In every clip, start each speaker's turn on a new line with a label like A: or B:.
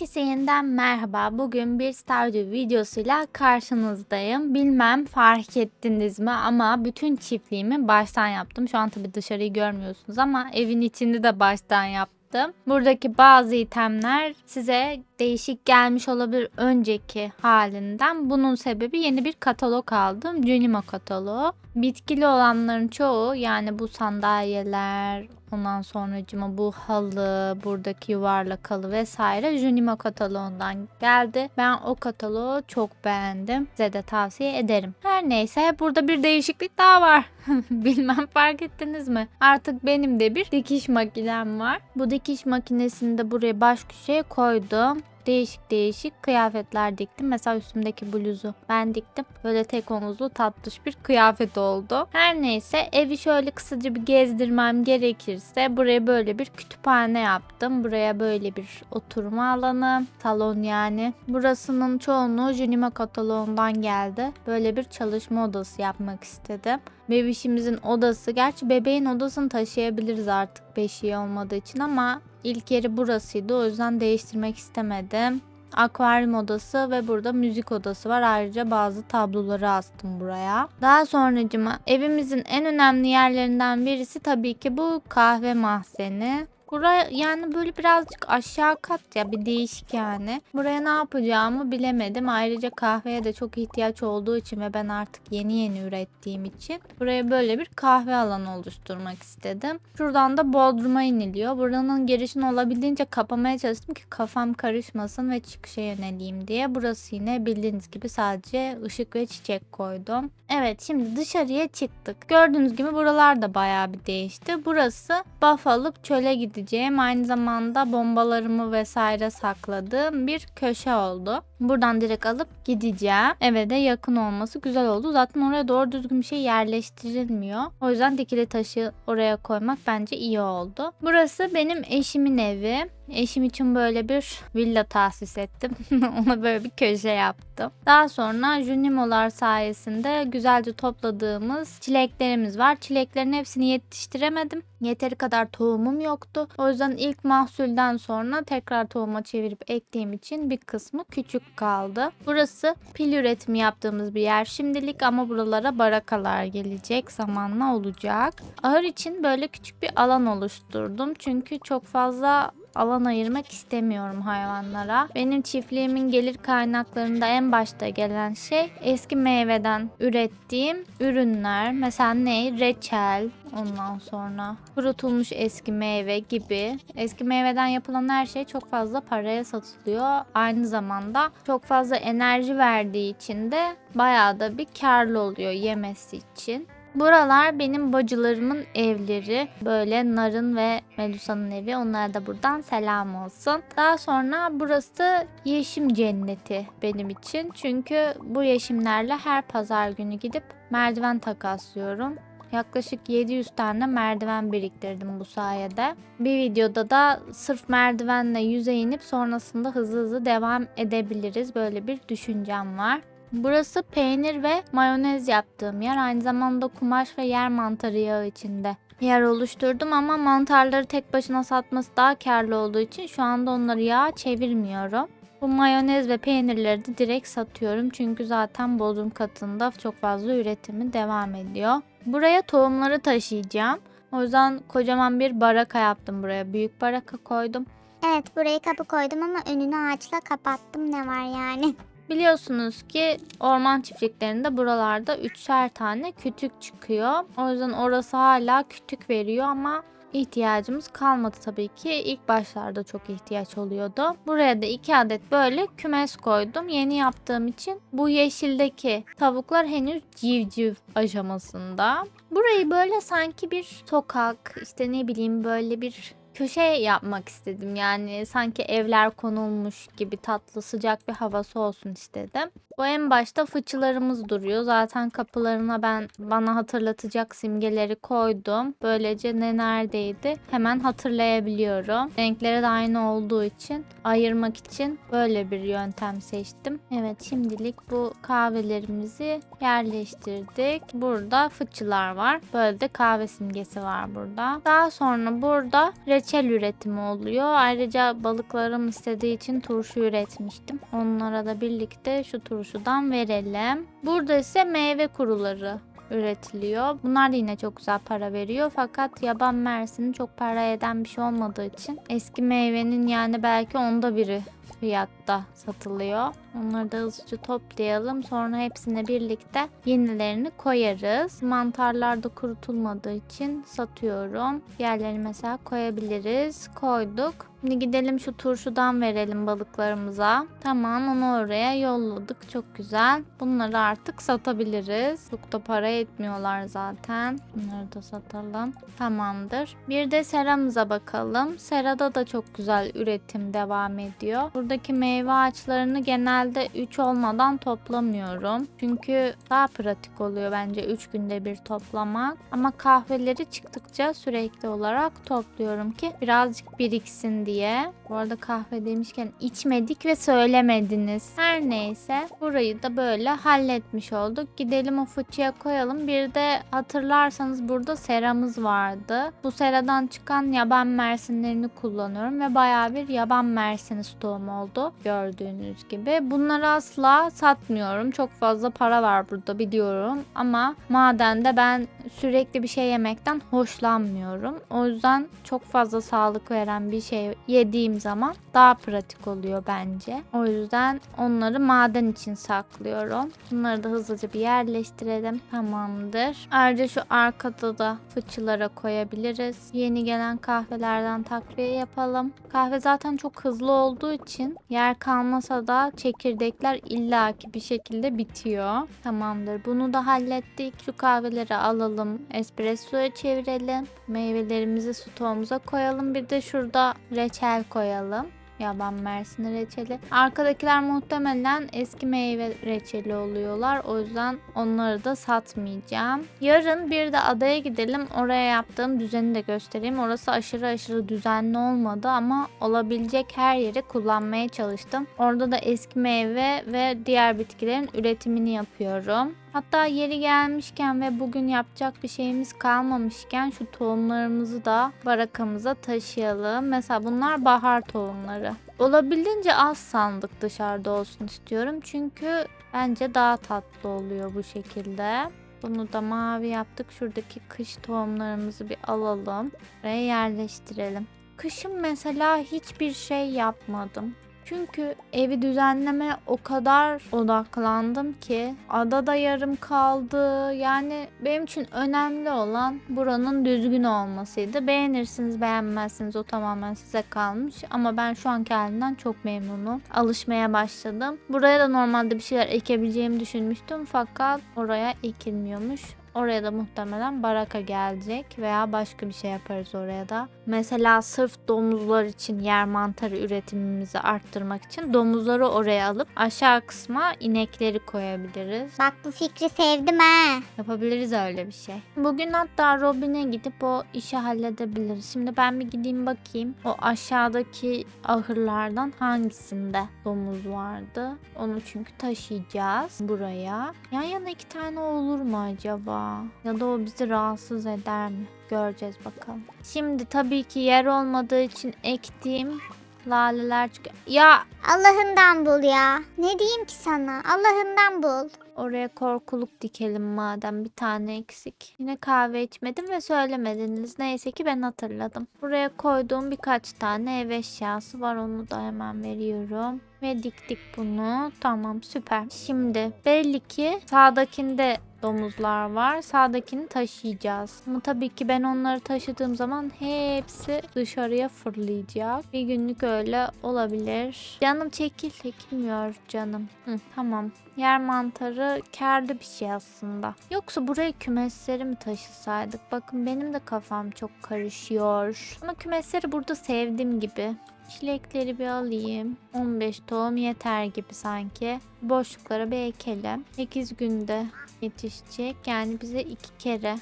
A: Herkese yeniden merhaba. Bugün bir Stardew videosuyla karşınızdayım. Bilmem fark ettiniz mi ama bütün çiftliğimi baştan yaptım. Şu an tabii dışarıyı görmüyorsunuz ama evin içini de baştan yaptım. Buradaki bazı itemler size değişik gelmiş olabilir önceki halinden. Bunun sebebi yeni bir katalog aldım. Junimo kataloğu. Bitkili olanların çoğu yani bu sandalyeler, ondan sonracıma bu halı, buradaki yuvarlak halı vesaire Junimo kataloğundan geldi. Ben o kataloğu çok beğendim. Size de tavsiye ederim. Her neyse burada bir değişiklik daha var. Bilmem fark ettiniz mi? Artık benim de bir dikiş makinem var. Bu dikiş makinesini de buraya baş köşeye koydum değişik değişik kıyafetler diktim. Mesela üstümdeki bluzu ben diktim. Böyle tek omuzlu tatlış bir kıyafet oldu. Her neyse evi şöyle kısaca bir gezdirmem gerekirse buraya böyle bir kütüphane yaptım. Buraya böyle bir oturma alanı, salon yani. Burasının çoğunluğu Junima kataloğundan geldi. Böyle bir çalışma odası yapmak istedim. Bebişimizin odası. Gerçi bebeğin odasını taşıyabiliriz artık beşiği olmadığı için ama ilk yeri burasıydı. O yüzden değiştirmek istemedim. Akvaryum odası ve burada müzik odası var. Ayrıca bazı tabloları astım buraya. Daha sonracıma evimizin en önemli yerlerinden birisi tabii ki bu kahve mahzeni. Buraya yani böyle birazcık aşağı kat ya bir değişik yani. Buraya ne yapacağımı bilemedim. Ayrıca kahveye de çok ihtiyaç olduğu için ve ben artık yeni yeni ürettiğim için buraya böyle bir kahve alanı oluşturmak istedim. Şuradan da bodruma iniliyor. Buranın girişini olabildiğince kapamaya çalıştım ki kafam karışmasın ve çıkışa yöneleyim diye. Burası yine bildiğiniz gibi sadece ışık ve çiçek koydum. Evet şimdi dışarıya çıktık. Gördüğünüz gibi buralar da bayağı bir değişti. Burası buff alıp çöle gideceğim. Aynı zamanda bombalarımı vesaire sakladığım bir köşe oldu. Buradan direkt alıp gideceğim. Eve de yakın olması güzel oldu. Zaten oraya doğru düzgün bir şey yerleştirilmiyor. O yüzden dikili taşı oraya koymak bence iyi oldu. Burası benim eşimin evi. Eşim için böyle bir villa tahsis ettim. Ona böyle bir köşe yaptım. Daha sonra Junimolar sayesinde güzelce topladığımız çileklerimiz var. Çileklerin hepsini yetiştiremedim. Yeteri kadar tohumum yoktu. O yüzden ilk mahsulden sonra tekrar tohuma çevirip ektiğim için bir kısmı küçük kaldı. Burası pil üretimi yaptığımız bir yer şimdilik ama buralara barakalar gelecek zamanla olacak. Ahır için böyle küçük bir alan oluşturdum. Çünkü çok fazla alan ayırmak istemiyorum hayvanlara. Benim çiftliğimin gelir kaynaklarında en başta gelen şey eski meyveden ürettiğim ürünler. Mesela ne? Reçel, ondan sonra kurutulmuş eski meyve gibi. Eski meyveden yapılan her şey çok fazla paraya satılıyor. Aynı zamanda çok fazla enerji verdiği için de bayağı da bir karlı oluyor yemesi için. Buralar benim bacılarımın evleri. Böyle Nar'ın ve Medusa'nın evi. Onlara da buradan selam olsun. Daha sonra burası yeşim cenneti benim için. Çünkü bu yeşimlerle her pazar günü gidip merdiven takaslıyorum. Yaklaşık 700 tane merdiven biriktirdim bu sayede. Bir videoda da sırf merdivenle yüze inip sonrasında hızlı hızlı devam edebiliriz. Böyle bir düşüncem var. Burası peynir ve mayonez yaptığım yer. Aynı zamanda kumaş ve yer mantarı yağı içinde yer oluşturdum ama mantarları tek başına satması daha karlı olduğu için şu anda onları yağa çevirmiyorum. Bu mayonez ve peynirleri de direkt satıyorum çünkü zaten bodrum katında çok fazla üretimi devam ediyor. Buraya tohumları taşıyacağım. O yüzden kocaman bir baraka yaptım buraya. Büyük baraka koydum.
B: Evet burayı kapı koydum ama önünü ağaçla kapattım ne var yani.
A: Biliyorsunuz ki orman çiftliklerinde buralarda üçer tane kütük çıkıyor. O yüzden orası hala kütük veriyor ama ihtiyacımız kalmadı tabii ki. İlk başlarda çok ihtiyaç oluyordu. Buraya da iki adet böyle kümes koydum. Yeni yaptığım için bu yeşildeki tavuklar henüz civciv aşamasında. Burayı böyle sanki bir sokak işte ne bileyim böyle bir köşe yapmak istedim. Yani sanki evler konulmuş gibi tatlı sıcak bir havası olsun istedim. Bu en başta fıçılarımız duruyor. Zaten kapılarına ben bana hatırlatacak simgeleri koydum. Böylece ne neredeydi hemen hatırlayabiliyorum. Renkleri de aynı olduğu için ayırmak için böyle bir yöntem seçtim. Evet şimdilik bu kahvelerimizi yerleştirdik. Burada fıçılar var. Böyle de kahve simgesi var burada. Daha sonra burada reçel üretimi oluyor. Ayrıca balıklarım istediği için turşu üretmiştim. Onlara da birlikte şu turşudan verelim. Burada ise meyve kuruları üretiliyor. Bunlar da yine çok güzel para veriyor. Fakat yaban mersini çok para eden bir şey olmadığı için eski meyvenin yani belki onda biri fiyatta satılıyor. Onları da hızlıca toplayalım. Sonra hepsini birlikte yenilerini koyarız. Mantarlar da kurutulmadığı için satıyorum. Diğerlerini mesela koyabiliriz. Koyduk. Şimdi gidelim şu turşudan verelim balıklarımıza. Tamam onu oraya yolladık. Çok güzel. Bunları artık satabiliriz. Çok da para etmiyorlar zaten. Bunları da satalım. Tamamdır. Bir de seramıza bakalım. Serada da çok güzel üretim devam ediyor. Buradaki meyve ağaçlarını genelde 3 olmadan toplamıyorum. Çünkü daha pratik oluyor bence 3 günde bir toplamak. Ama kahveleri çıktıkça sürekli olarak topluyorum ki birazcık biriksin diye. Bu arada kahve demişken içmedik ve söylemediniz. Her neyse burayı da böyle halletmiş olduk. Gidelim o fıçıya koyalım. Bir de hatırlarsanız burada seramız vardı. Bu seradan çıkan yaban mersinlerini kullanıyorum ve bayağı bir yaban mersini stoğum oldu. Gördüğünüz gibi. Bunları asla satmıyorum. Çok fazla para var burada biliyorum. Ama madende ben sürekli bir şey yemekten hoşlanmıyorum. O yüzden çok fazla sağlık veren bir şey yediğim zaman daha pratik oluyor bence. O yüzden onları maden için saklıyorum. Bunları da hızlıca bir yerleştirelim. Tamamdır. Ayrıca şu arkada da fıçılara koyabiliriz. Yeni gelen kahvelerden takviye yapalım. Kahve zaten çok hızlı olduğu için yer kalmasa da çekirdekler illaki bir şekilde bitiyor. Tamamdır. Bunu da hallettik. Şu kahveleri alalım. Espressoya çevirelim. Meyvelerimizi stoğumuza koyalım. Bir de şurada reçel koyalım. Yaban mersini reçeli. Arkadakiler muhtemelen eski meyve reçeli oluyorlar. O yüzden onları da satmayacağım. Yarın bir de adaya gidelim. Oraya yaptığım düzeni de göstereyim. Orası aşırı aşırı düzenli olmadı ama olabilecek her yeri kullanmaya çalıştım. Orada da eski meyve ve diğer bitkilerin üretimini yapıyorum. Hatta yeri gelmişken ve bugün yapacak bir şeyimiz kalmamışken şu tohumlarımızı da barakamıza taşıyalım. Mesela bunlar bahar tohumları. Olabildiğince az sandık dışarıda olsun istiyorum. Çünkü bence daha tatlı oluyor bu şekilde. Bunu da mavi yaptık. Şuradaki kış tohumlarımızı bir alalım ve yerleştirelim. Kışın mesela hiçbir şey yapmadım. Çünkü evi düzenlemeye o kadar odaklandım ki adada yarım kaldı. Yani benim için önemli olan buranın düzgün olmasıydı. Beğenirsiniz beğenmezsiniz o tamamen size kalmış. Ama ben şu anki halimden çok memnunum. Alışmaya başladım. Buraya da normalde bir şeyler ekebileceğimi düşünmüştüm fakat oraya ekilmiyormuş. Oraya da muhtemelen baraka gelecek veya başka bir şey yaparız oraya da. Mesela sırf domuzlar için yer mantarı üretimimizi arttırmak için domuzları oraya alıp aşağı kısma inekleri koyabiliriz.
B: Bak bu fikri sevdim ha.
A: Yapabiliriz öyle bir şey. Bugün hatta Robin'e gidip o işi halledebiliriz. Şimdi ben bir gideyim bakayım. O aşağıdaki ahırlardan hangisinde domuz vardı? Onu çünkü taşıyacağız buraya. Yan yana iki tane olur mu acaba? Ya da o bizi rahatsız eder mi? Göreceğiz bakalım. Şimdi tabii ki yer olmadığı için ektiğim laleler çıkıyor. Ya
B: Allah'ından bul ya. Ne diyeyim ki sana? Allah'ından bul.
A: Oraya korkuluk dikelim madem bir tane eksik. Yine kahve içmedim ve söylemediniz. Neyse ki ben hatırladım. Buraya koyduğum birkaç tane ev eşyası var. Onu da hemen veriyorum. Ve diktik bunu. Tamam süper. Şimdi belli ki sağdakinde domuzlar var. Sağdakini taşıyacağız. Ama tabii ki ben onları taşıdığım zaman hepsi dışarıya fırlayacak. Bir günlük öyle olabilir. Canım çekil. Çekilmiyor canım. Hı, tamam. Yer mantarı kârlı bir şey aslında. Yoksa buraya kümesleri mi taşısaydık? Bakın benim de kafam çok karışıyor. Ama kümesleri burada sevdiğim gibi. Çilekleri bir alayım. 15 tohum yeter gibi sanki. Boşluklara bir ekelim. 8 günde yetişecek. Yani bize iki kere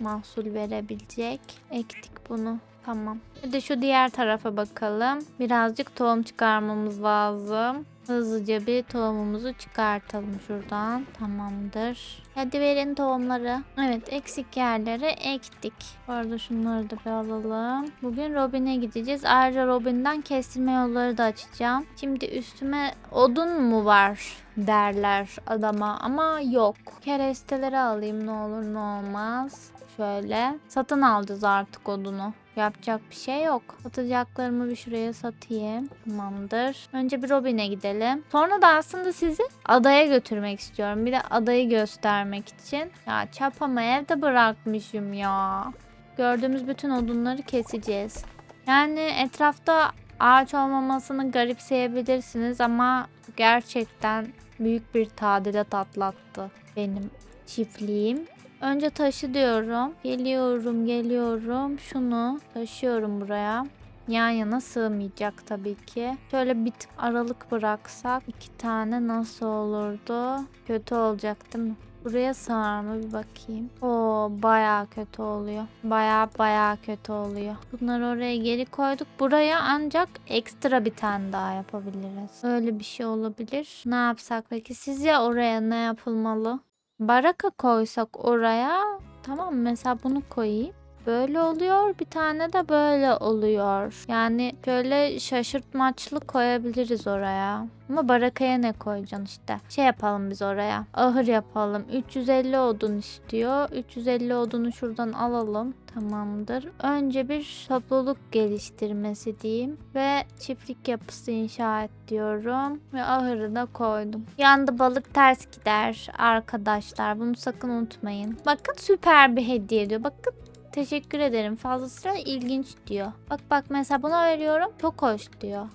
A: mahsul verebilecek. Ektik bunu. Tamam. De şu diğer tarafa bakalım. Birazcık tohum çıkarmamız lazım. Hızlıca bir tohumumuzu çıkartalım şuradan. Tamamdır. Hadi verin tohumları. Evet eksik yerlere ektik. Bu arada şunları da bir alalım. Bugün Robin'e gideceğiz. Ayrıca Robin'den kestirme yolları da açacağım. Şimdi üstüme odun mu var derler adama ama yok. Keresteleri alayım ne olur ne olmaz. Şöyle. Satın alacağız artık odunu. Yapacak bir şey yok. Satacaklarımı bir şuraya satayım. Tamamdır. Önce bir Robin'e gidelim. Sonra da aslında sizi adaya götürmek istiyorum. Bir de adayı göstermek için. Ya çapamı evde bırakmışım ya. Gördüğümüz bütün odunları keseceğiz. Yani etrafta ağaç olmamasını garipseyebilirsiniz ama gerçekten büyük bir tadilat atlattı benim çiftliğim. Önce taşı diyorum. Geliyorum, geliyorum. Şunu taşıyorum buraya. Yan yana sığmayacak tabii ki. Şöyle bir tık aralık bıraksak iki tane nasıl olurdu? Kötü olacak değil mi? Buraya sığar mı bir bakayım. Oo baya kötü oluyor. Baya baya kötü oluyor. Bunları oraya geri koyduk. Buraya ancak ekstra bir tane daha yapabiliriz. Öyle bir şey olabilir. Ne yapsak peki? Sizce oraya ne yapılmalı? Baraka koysak oraya tamam mesela bunu koyayım. Böyle oluyor bir tane de böyle oluyor. Yani şöyle şaşırtmaçlı koyabiliriz oraya. Ama barakaya ne koyacaksın işte. Şey yapalım biz oraya. Ahır yapalım. 350 odun istiyor. 350 odunu şuradan alalım. Tamamdır. Önce bir topluluk geliştirmesi diyeyim. Ve çiftlik yapısı inşa et diyorum. Ve ahırı da koydum. Yandı balık ters gider arkadaşlar. Bunu sakın unutmayın. Bakın süper bir hediye diyor. Bakın Teşekkür ederim. Fazlasıyla ilginç diyor. Bak bak mesela buna veriyorum. Çok hoş diyor.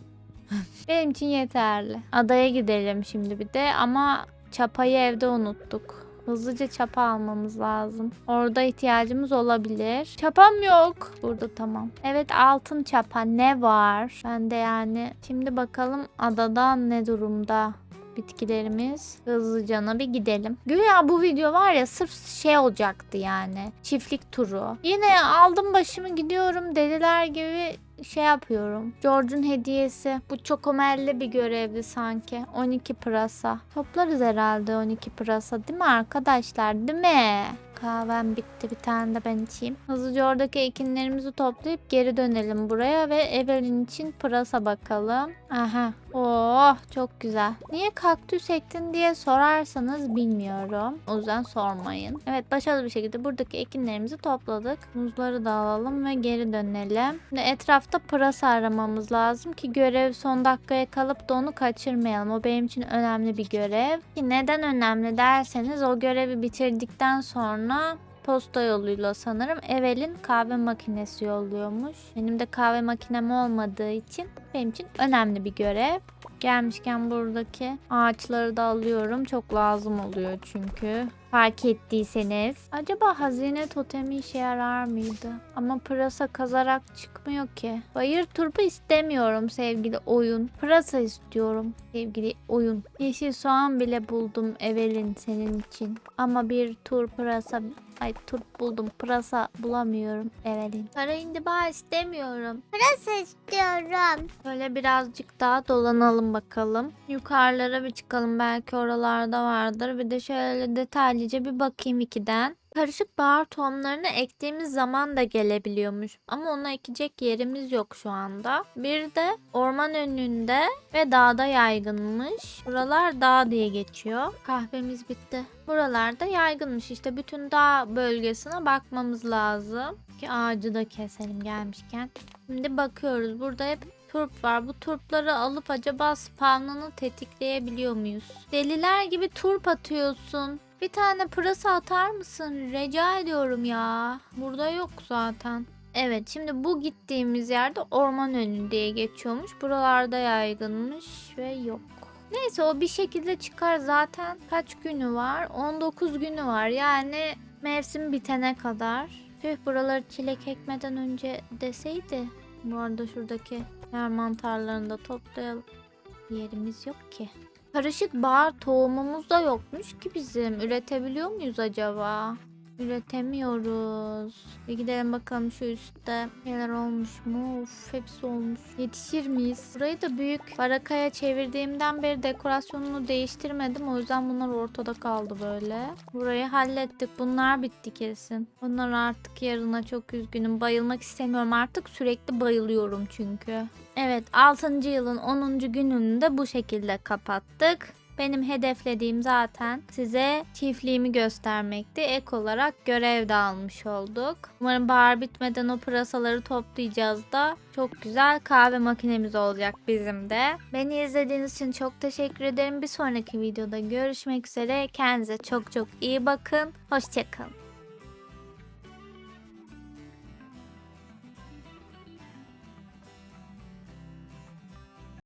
A: Benim için yeterli. Adaya gidelim şimdi bir de ama çapayı evde unuttuk. Hızlıca çapa almamız lazım. Orada ihtiyacımız olabilir. Çapam yok. Burada tamam. Evet altın çapa ne var? Ben de yani şimdi bakalım adada ne durumda bitkilerimiz. Hızlıca bir gidelim. Güya bu video var ya sırf şey olacaktı yani. Çiftlik turu. Yine aldım başımı gidiyorum deliler gibi şey yapıyorum. George'un hediyesi. Bu çok omelli bir görevdi sanki. 12 pırasa. Toplarız herhalde 12 pırasa değil mi arkadaşlar? Değil mi? Kahvem bitti bir tane de ben içeyim. Hızlıca oradaki ekinlerimizi toplayıp geri dönelim buraya ve Evelyn için pırasa bakalım. Aha. Oh çok güzel. Niye kaktüs ektin diye sorarsanız bilmiyorum. O yüzden sormayın. Evet başarılı bir şekilde buradaki ekinlerimizi topladık. Muzları da alalım ve geri dönelim. Şimdi etrafta pırasa aramamız lazım ki görev son dakikaya kalıp da onu kaçırmayalım. O benim için önemli bir görev. Ki neden önemli derseniz o görevi bitirdikten sonra posta yoluyla sanırım Evel'in kahve makinesi yolluyormuş. Benim de kahve makinem olmadığı için benim için önemli bir görev. Gelmişken buradaki ağaçları da alıyorum. Çok lazım oluyor çünkü. Fark ettiyseniz. Acaba hazine totemi işe yarar mıydı? Ama pırasa kazarak çıkmıyor ki. Bayır turpu istemiyorum sevgili oyun. Pırasa istiyorum sevgili oyun. Yeşil soğan bile buldum Evelin senin için. Ama bir tur pırasa Ay turp buldum. Pırasa bulamıyorum Evelin. Para indiba istemiyorum.
B: Burası istiyorum.
A: Şöyle birazcık daha dolanalım bakalım. Yukarılara bir çıkalım. Belki oralarda vardır. Bir de şöyle detaylıca bir bakayım ikiden. Karışık bahar tohumlarını ektiğimiz zaman da gelebiliyormuş. Ama ona ekecek yerimiz yok şu anda. Bir de orman önünde ve dağda yaygınmış. Buralar dağ diye geçiyor. Kahvemiz bitti. Buralarda yaygınmış. İşte bütün dağ bölgesine bakmamız lazım. Ki ağacı da keselim gelmişken. Şimdi bakıyoruz. Burada hep turp var. Bu turpları alıp acaba spawnını tetikleyebiliyor muyuz? Deliler gibi turp atıyorsun. Bir tane pırasa atar mısın? Rica ediyorum ya. Burada yok zaten. Evet şimdi bu gittiğimiz yerde orman önü diye geçiyormuş. Buralarda yaygınmış ve yok. Neyse o bir şekilde çıkar zaten. Kaç günü var? 19 günü var. Yani mevsim bitene kadar. Tüh buraları çilek ekmeden önce deseydi Bu arada şuradaki yer mantarlarını da toplayalım. Yerimiz yok ki. Karışık bahar tohumumuz da yokmuş ki bizim. Üretebiliyor muyuz acaba? Üretemiyoruz. Bir gidelim bakalım şu üstte neler olmuş mu? Of hepsi olmuş. Yetişir miyiz? Burayı da büyük barakaya çevirdiğimden beri dekorasyonunu değiştirmedim. O yüzden bunlar ortada kaldı böyle. Burayı hallettik. Bunlar bitti kesin. Bunlar artık yarına çok üzgünüm. Bayılmak istemiyorum artık. Sürekli bayılıyorum çünkü. Evet 6. yılın 10. gününü de bu şekilde kapattık. Benim hedeflediğim zaten size çiftliğimi göstermekti. Ek olarak görev de almış olduk. Umarım bahar bitmeden o pırasaları toplayacağız da çok güzel kahve makinemiz olacak bizim de. Beni izlediğiniz için çok teşekkür ederim. Bir sonraki videoda görüşmek üzere. Kendinize çok çok iyi bakın. Hoşçakalın.